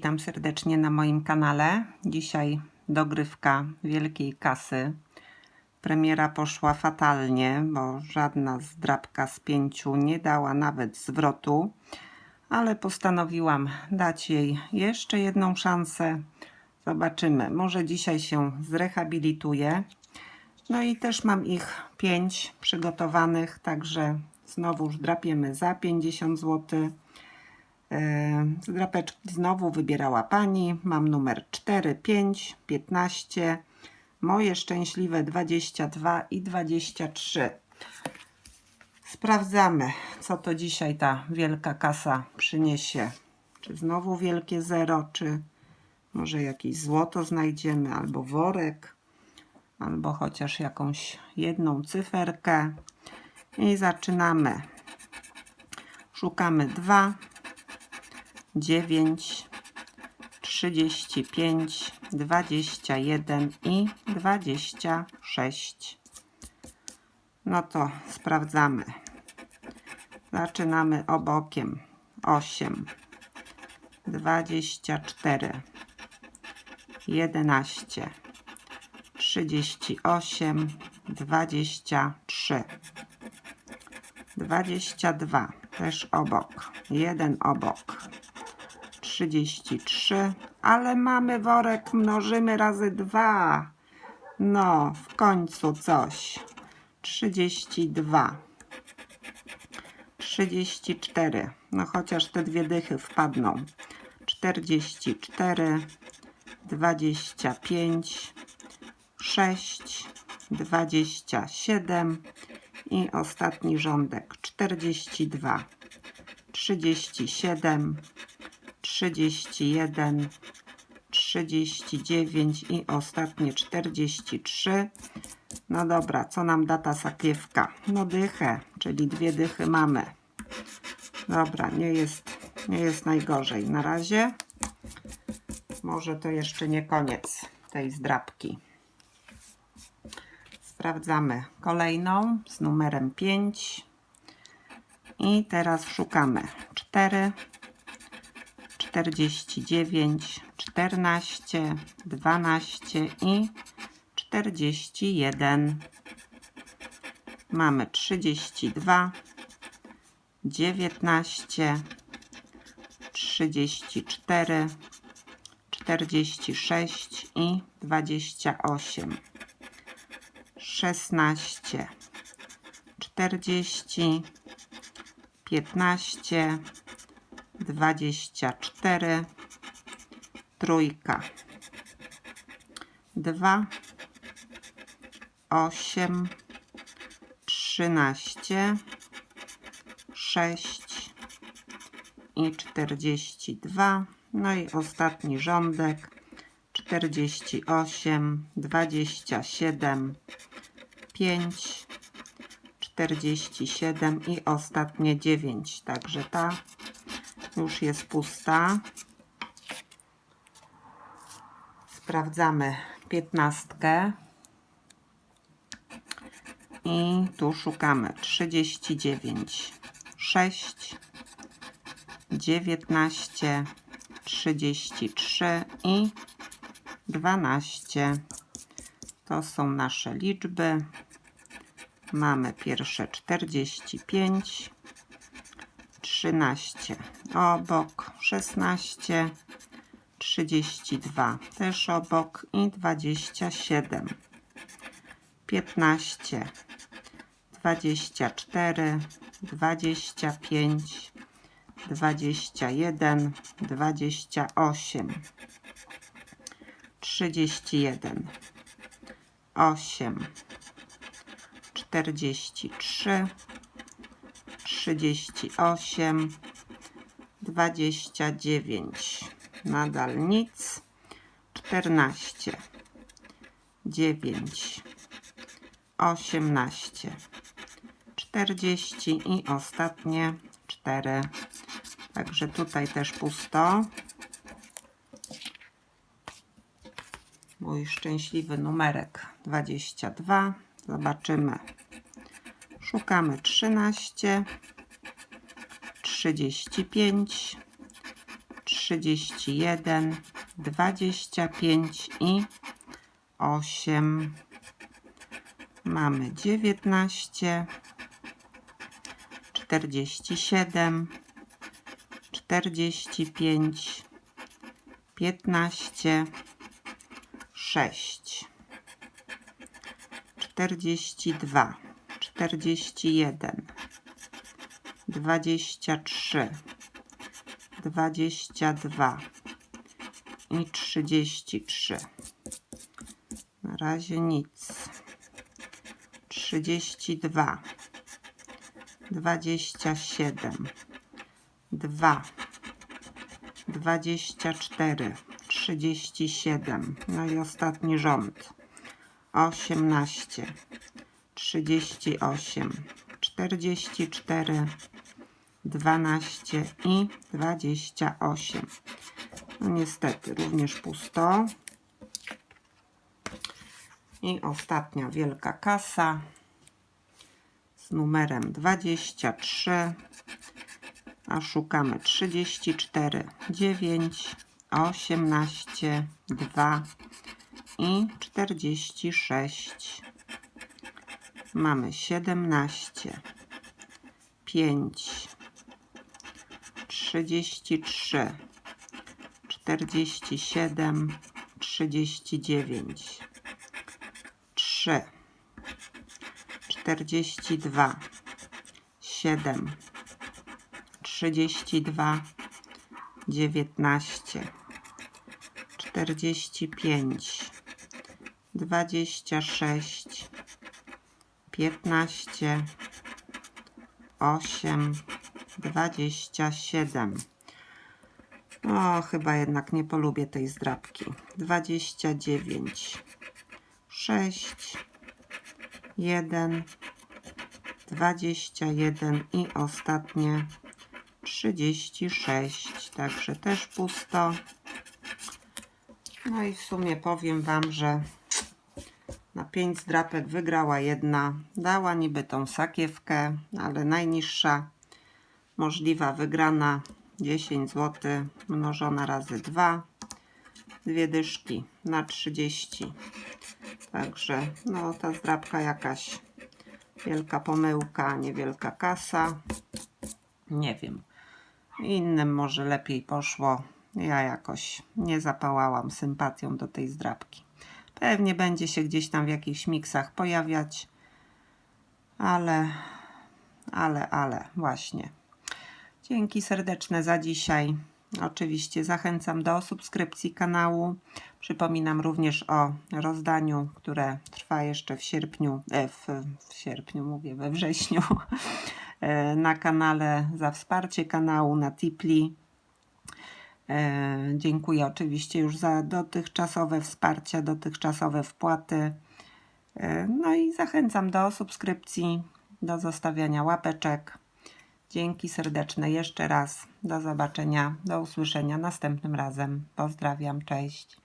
Witam serdecznie na moim kanale. Dzisiaj dogrywka wielkiej kasy. Premiera poszła fatalnie, bo żadna zdrabka z pięciu nie dała nawet zwrotu, ale postanowiłam dać jej jeszcze jedną szansę. Zobaczymy, może dzisiaj się zrehabilituje. No i też mam ich pięć przygotowanych, także znowuż drapiemy za 50 zł. Drapeczki znowu wybierała pani. Mam numer 4, 5, 15, moje szczęśliwe 22 i 23. Sprawdzamy, co to dzisiaj ta wielka kasa przyniesie. Czy znowu wielkie zero, czy może jakieś złoto znajdziemy, albo worek, albo chociaż jakąś jedną cyferkę. I zaczynamy. Szukamy 2, 9, 35, 21 i 26. No to sprawdzamy. Zaczynamy obokiem. 8, 24, 11, 38, 23, 22. Też obok. Jeden obok. 33, ale mamy worek, mnożymy razy 2. No, w końcu coś. 32. 34. No chociaż te dwie dychy wpadną. 44, 25, 6, 27 i ostatni rządek 42, 37, 31, 39 i ostatnie 43. No dobra, co nam da ta sakiewka? No dychę, czyli dwie dychy mamy. Dobra, nie jest, nie jest najgorzej. Na razie może to jeszcze nie koniec tej zdrabki. Sprawdzamy kolejną z numerem 5. I teraz szukamy 4, 49, 14, 12 i 41. Mamy 32, 19, 34, 46 i 28. 16, 40, 15, 24, trójka, 2, 8, 13, 6 i 42. No i ostatni rządek. 48, 27, 5, 47 i ostatnie 9. Także ta już jest pusta. Sprawdzamy piętnastkę. I tu szukamy 39, 6, 19, 33 i 12. To są nasze liczby. Mamy pierwsze 45, 13 obok, 16, 32 też obok i 27, 15, 24, 25, 21, 28, 31, 8, 43, 38, 29. Nadal nic. 14, 9, 18, 40 i ostatnie 4. Także tutaj też pusto. Mój szczęśliwy numerek 22. Zobaczymy. Szukamy 13, 35, 31, 25 i 8. Mamy 19, 47, 45, 15, 6, 42, 41, 23, 22 i 33. Na razie nic. 32, 27, 2, 24, 37. No i ostatni rząd. 18, 38, 44, 12 i 28. No niestety, również pusto. I ostatnia wielka kasa z numerem 23. A szukamy 34, 9, 18, 2 i 46. Mamy 17, 5, 33, 47, 39, 3, 42, 7, 32, 19, 45, 26, 15, 8, 27. O, chyba jednak nie polubię tej zdrabki. 29, 6, 1, 21 i ostatnie 36. Także też pusto. No i w sumie powiem Wam, że na 5 zdrapek wygrała jedna. Dała niby tą sakiewkę, ale najniższa możliwa wygrana 10 zł mnożona razy 2. Dwie dyszki na 30. Także no ta zdrabka jakaś wielka pomyłka, niewielka kasa. Nie wiem. Innym może lepiej poszło. Ja jakoś nie zapałałam sympatią do tej zdrabki. Pewnie będzie się gdzieś tam w jakichś miksach pojawiać, ale, ale, ale, właśnie. Dzięki serdeczne za dzisiaj. Oczywiście zachęcam do subskrypcji kanału. Przypominam również o rozdaniu, które trwa jeszcze w sierpniu, e, w, w sierpniu mówię, we wrześniu, e, na kanale za wsparcie kanału na Tipli. E, Dziękuję oczywiście już za dotychczasowe wsparcie, dotychczasowe wpłaty. E, No i zachęcam do subskrypcji, do zostawiania łapeczek. Dzięki serdeczne jeszcze raz. Do zobaczenia, do usłyszenia następnym razem. Pozdrawiam, cześć.